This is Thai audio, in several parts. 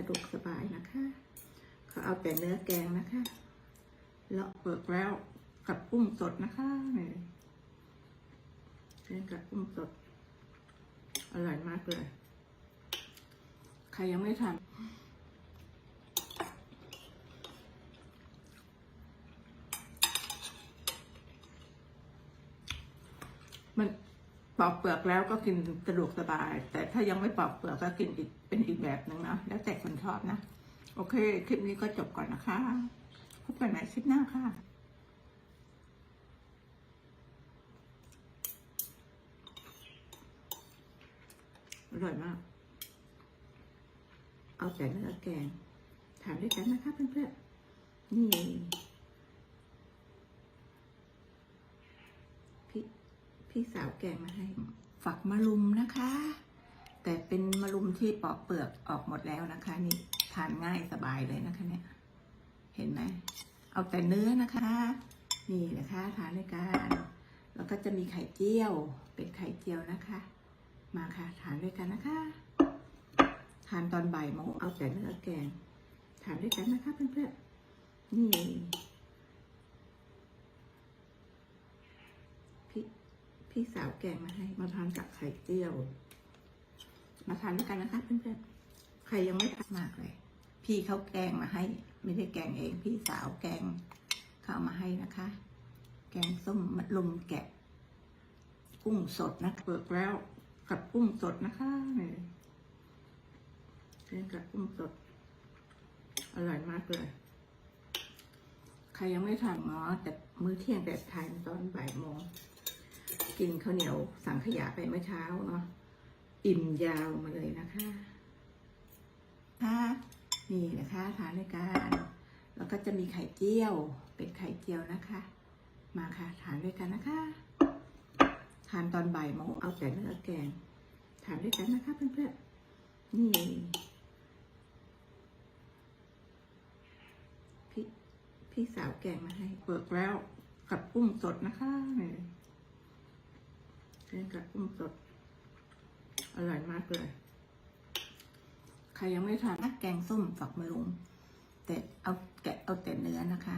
ะดวกสบายนะคะเขาเอาแต่เนื้อแกงนะคะเลาะเปลือกแล้วกับกุ้งสดนะคะนี่เล่นกับกุ้งสด อร่อยมากเลย ใครยังไม่ทำมัน ปอกเปลือกแล้วก็กินสะดวกสบาย แต่ถ้ายังไม่ปอกเปลือกก็กินอีกเป็นอีกแบบหนึ่งนะแล้วแต่คนชอบนะ โอเค คลิปนี้ก็จบก่อนนะคะพบกันใหม่คลิปหน้าค่ะอร่อยมาก เอาแต่เนื้อแกงทานด้วยกันนะคะเพื่อนๆนี่ พี่ พี่สาวแกงมาให้ ฝักมะลุมนะคะ แต่เป็นมะลุมที่ปอกเปลือกออกหมดแล้วนะคะ นี่ทานง่ายสบายเลยนะคะเนี่ย เห็นไหม เอาแต่เนื้อนะคะ นี่นะคะทานด้วยกันแล้วก็จะมีไข่เจียว เป็นไข่เจียวนะคะ มาค่ะทานด้วยกันนะคะทานตอนบ่ายโมงเอาแต่เนื้อแกงทานด้วยกันนะคะเพื่อนๆนี่ พี่ พี่สาวแกงมาให้ มาทานกับไข่เจียว มาทานด้วยกันนะคะเพื่อนๆ ใครยังไม่ทานมากเลย พี่เขาแกงมาให้ ไม่ได้แกงเอง พี่สาวแกงเขาเอามาให้นะคะ แกงส้มมะลุมแกะ กุ้งสดนะเปิดแล้วกับกุ้งสดนะคะเนี่เล่นกับกุ้งสด อร่อยมากเลยใครยังไม่ทานเนาะแต่มื้อเที่ยงแต่ทานตอนบ่ายโมง กินข้าวเหนียวสังขยาไปเมื่อเช้าเนาะอิ่มยาวมาเลยนะคะค่ะนี่นะคะทานด้วยกันแล้วก็จะมีไข่เจียว เป็นไข่เจียวนะคะ มาค่ะทานด้วยกันนะคะ ทานตอนบ่ายโมงเอาแต่เนื้อแกงทานด้วยกันนะคะเพื่อนๆนี่พี่พี่สาวแกงมาให้เปิดแล้วกับกุ้งสดนะคะ นี่เล่กับกุ้งสด อร่อยมากเลย ใครยังไม่ทานนะแกงส้มฝักมะลุมแต่เอาแกะเอาแต่เนื้อนะคะ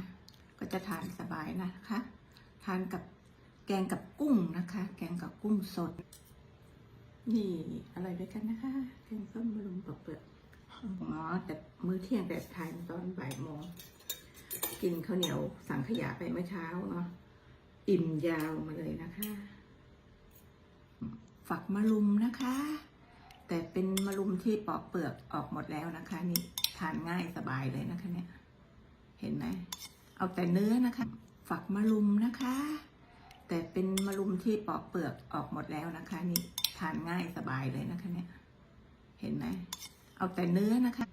ก็จะทานสบายนะคะ ทานกับแกงกับกุ้งนะคะ แกงกับกุ้งสด นี่อะไรด้วยกันนะคะ แกงส้มมะลุมปอกเปลือกอ๋อแต่มื้อเที่ยงแต่ทานตอนบ่ายโมงกินข้าวเหนียวสังขยาไปเมื่อเช้าเนาะอิ่มยาวมาเลยนะคะ ฝักมะลุมนะคะ แต่เป็นมะลุมที่ปอกเปลือกออกหมดแล้วนะคะ นี่ทานง่ายสบายเลยนะคะเนี่ย เห็นไหมเอาแต่เนื้อนะคะ ฝักมะลุมนะคะ แต่เป็นมะลุมที่ปอกเปลือกออกหมดแล้วนะคะ นี่ทานง่ายสบายเลยนะคะเนี่ย เห็นไหมเอาแต่เนื้อนะคะ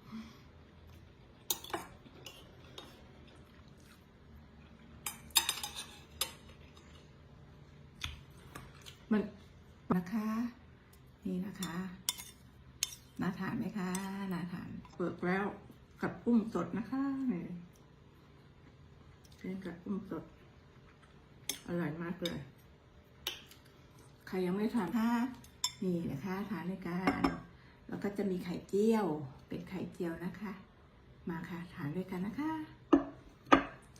มัน นะคะ นี่นะคะน่าทานไหมคะน่าทานเปิดแล้วกับกุ้งสดนะคะนี่เล่นกับกุ้งสดอร่อยมากเลย ใครยังไม่ทานค่ะนี่นะคะทานด้วยกันแล้วก็จะมีไข่เจียว เป็นไข่เจียวนะคะ มาค่ะทานด้วยกันนะคะ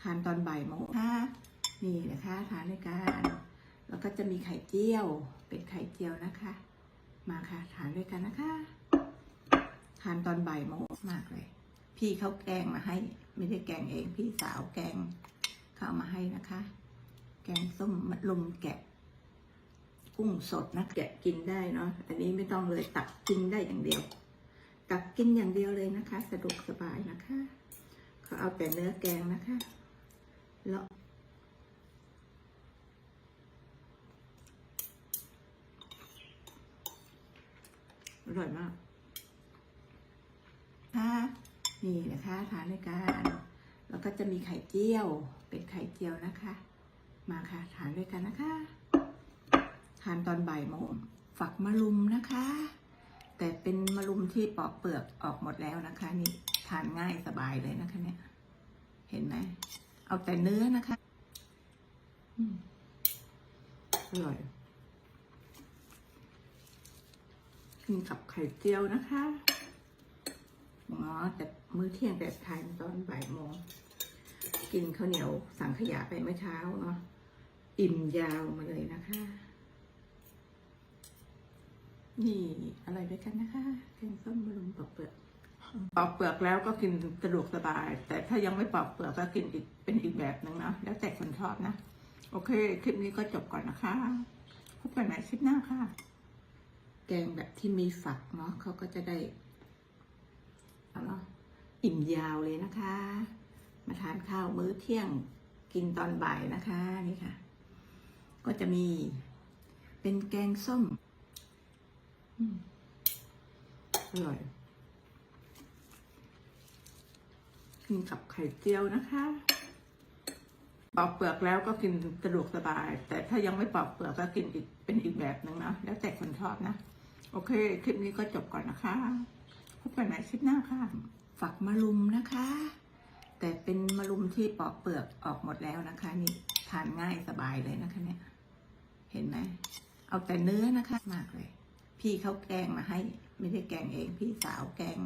ทานตอนบ่ายโมงค่ะนี่นะคะทานด้วยกันแล้วก็จะมีไข่เจียว เป็นไข่เจียวนะคะ มาค่ะทานด้วยกันนะคะ ทานตอนบ่ายโมงมากเลย พี่เขาแกงมาให้ ไม่ได้แกงเอง พี่สาวแกงเขาเอามาให้นะคะ แกงส้มมะลุมแกะ กุ้งสดนะแกะกินได้เนาะอันนี้ไม่ต้องเลยตักกินได้อย่างเดียว ตักกินอย่างเดียวเลยนะคะ สะดวกสบายนะคะเขาเอาแต่เนื้อแกงนะคะแล้ว อร่อยมากค่ะนี่นะคะทานด้วยกันแล้วก็จะมีไข่เจียว เป็นไข่เจียวนะคะ มาค่ะทานด้วยกันนะคะทานตอนบ่ายโมงฝักมะลุมนะคะ แต่เป็นมะลุมที่ปอกเปลือกออกหมดแล้วนะคะ นี่ทานง่ายสบายเลยนะคะ เนี่ย เห็นไหมเอาแต่เนื้อนะคะอืมอร่อย กินกับไข่เจียวนะคะอ๋อแต่มื้อเที่ยงแต่ทานตอนบ่ายโมง กินข้าวเหนียวสังขยาไปเมื่อเช้าเนาะ อิ่มยาวมาเลยนะคะ นี่อะไรด้วยกันนะคะแกงส้มบะรุมปอกเปลือกปอกเปลือกแล้วก็กินสะดวกสบาย แต่ถ้ายังไม่ปอกเปลือกก็กินอีกเป็นอีกแบบหนึ่งเนาะแล้วแต่คนชอบนะ โอเค คลิปนี้ก็จบก่อนนะคะ พบกันใหม่คลิปหน้าค่ะ แกงแบบที่มีฝักเนาะเขาก็จะได้เอาเนาะอิ่มยาวเลยนะคะ มาทานข้าวมื้อเที่ยงกินตอนบ่ายนะคะนี่ค่ะ ก็จะมีเป็นแกงส้มอร่อยกินกับไข่เจียวนะคะปอกเปลือกแล้วก็กินสะดวกสบาย แต่ถ้ายังไม่ปอกเปลือกก็กินอีกเป็นอีกแบบหนึ่งนะแล้วแต่คนชอบนะ โอเค คลิปนี้ก็จบก่อนนะคะ พบกันใหม่คลิปหน้าค่ะ ฝักมะรุมนะคะ แต่เป็นมะรุมที่ปอกเปลือกออกหมดแล้วนะคะ นี่ทานง่ายสบายเลยนะคะเนี่ย เห็นไหม เอาแต่เนื้อนะคะมากเลย พี่เขาแกงมาให้ ไม่ได้แกงเอง พี่สาวแกง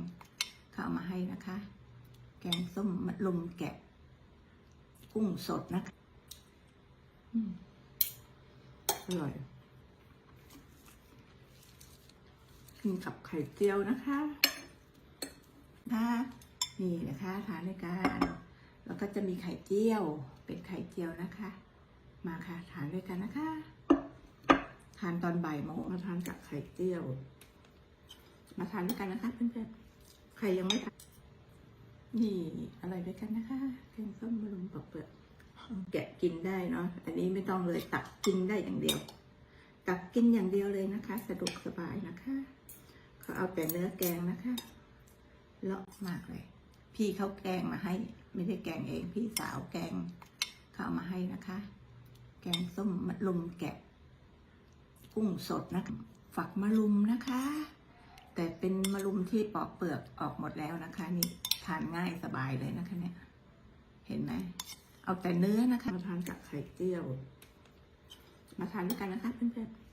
เขาเอามาให้นะคะ แกงส้มมะรุมแกะ กุ้งสดนะคะอืมอร่อย กินกับไข่เจียวนะคะค่ะนี่นะคะทานในการแล้วก็จะมีไข่เจียว เป็นไข่เจียวนะคะ มาค่ะทานด้วยกันนะคะ ทานตอนบ่ายโมงมาทานกับไข่เจียว มาทานด้วยกันนะคะเพื่อนๆ ใครยังไม่ทานนี่อะไรด้วยกันนะคะแกงส้มบะรุมปอกเปลือกแกะกินได้เนาะ อันนี้ไม่ต้องเลยตักกินได้อย่างเดียว ตักกินอย่างเดียวเลยนะคะ สะดวกสบายนะคะ เขาเอาแต่เนื้อแกงนะคะเลาะมากเลย พี่เขาแกงมาให้ ไม่ได้แกงเองพี่สาวแกงเขาเอามาให้นะคะ แกงส้มมะรุมแกะ กุ้งสดนะฝักมะรุมนะคะ แต่เป็นมะรุมที่ปอกเปลือกออกหมดแล้วนะคะ นี่ทานง่ายสบายเลยนะคะเนี่ยเห็นไหมเอาแต่เนื้อนะคะมาทานกับไข่เจียว มาทานด้วยกันนะคะเพื่อนๆ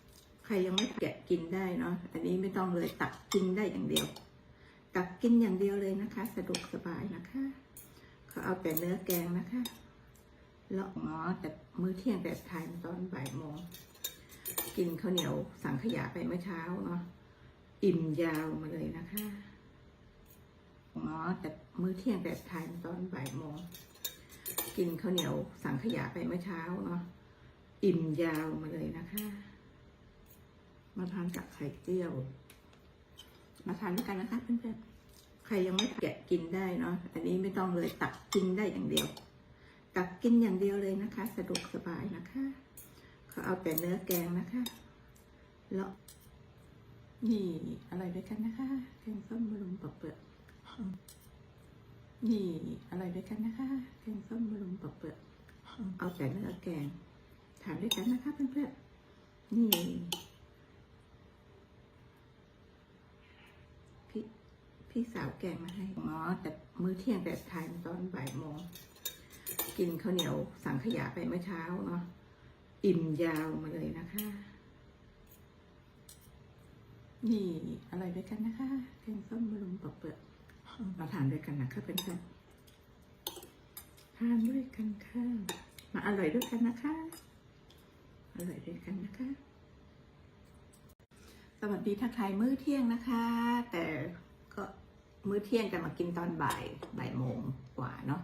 ใครยังไม่แกะกินได้เนาะอันนี้ไม่ต้องเลยตักกินได้อย่างเดียว ตักกินอย่างเดียวเลยนะคะ สะดวกสบายนะคะเขาเอาแต่เนื้อแกงนะคะเลาะงอแต่มื้อเที่ยงแต่ทานตอนบ่ายโมงกินข้าวเหนียวสังขยาไปเมื่อเช้าเนาะอิ่มยาวมาเลยนะคะงอแต่มื้อเที่ยงแต่ทานตอนบ่ายโมงกินข้าวเหนียวสังขยาไปเมื่อเช้าเนาะอิ่มยาวมาเลยนะคะ มาทานกับไข่เจียว มาทานด้วยกันนะคะเพื่อนๆ ใครยังไม่แกะกินได้เนาะ อันนี้ไม่ต้องเลยตักกินได้อย่างเดียว ตักกินอย่างเดียวเลยนะคะ สะดวกสบายนะคะ เขาเอาแต่เนื้อแกงนะคะ แล้วนี่อะไรด้วยกันนะคะ แกงส้มบะรุมปอกเปลือก นี่อะไรด้วยกันนะคะ แกงส้มบะรุมปอกเปลือก เอาแต่เนื้อแกง ทานด้วยกันนะคะเพื่อนๆ นี่ พี่ พี่สาวแกงมาให้อ๋อแต่มื้อเที่ยงแต่ทานตอนบ่ายโมง กินข้าวเหนียวสังขยาไปเมื่อเช้าเนาะอิ่มยาวมาเลยนะคะ นี่อะไรด้วยกันนะคะแกงส้มบะรุมปอกเปลือกมาทานด้วยกันนะคะเพื่อนๆทานด้วยกันค่ะมาอร่อยด้วยกันนะคะ อร่อยด้วยกันนะคะสวัสดีทักทายมื้อเที่ยงนะคะ แต่ มื้อเที่ยงจะมากินตอนบ่ายบ่ายโมงกว่าเนาะ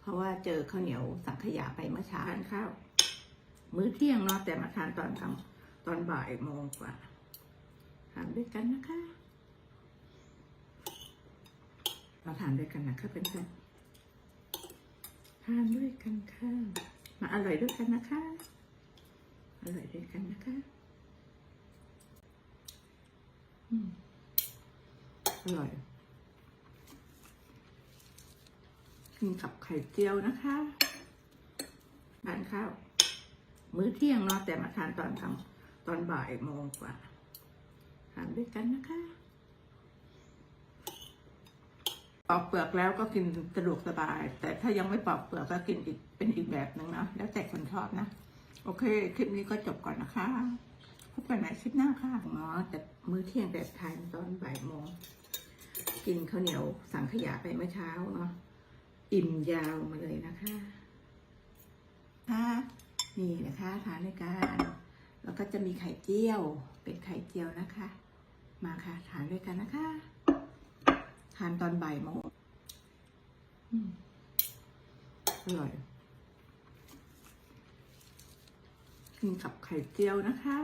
เพราะว่าเจอข้าวเหนียวสังขยาไปเมื่อเช้าทานข้าว มื้อเที่ยงเนาะแต่มาทานตอนกลางตอนบ่ายโมงกว่าทานด้วยกันนะคะมาทานด้วยกันนะคะเพื่อนๆทานด้วยกันค่ะมาอร่อยด้วยกันนะคะ อร่อยด้วยกันนะคะอืมอร่อย กินกับไข่เจียวนะคะทานข้าว มื้อเที่ยงเนาะแต่มาทานตอนกลางตอนบ่ายโมงกว่าทานด้วยกันนะคะปอกเปลือกแล้วก็กินสะดวกสบาย แต่ถ้ายังไม่ปอกเปลือกก็กินอีกเป็นอีกแบบหนึ่งเนาะแล้วแต่คนชอบนะ โอเค คลิปนี้ก็จบก่อนนะคะพบกันใหม่คลิปหน้าค่ะอ๋อแต่มื้อเที่ยงแต่ทานตอนบ่ายโมงกินข้าวเหนียวสังขยาไปเมื่อเช้าเนาะ อิ่มยาวมาเลยนะคะค่ะนี่นะคะทานด้วยกันแล้วก็จะมีไข่เจียว เป็นไข่เจียวนะคะ มาค่ะทานด้วยกันนะคะ ทานตอนบ่ายโมงอร่อยกินกับไข่เจียวนะคะ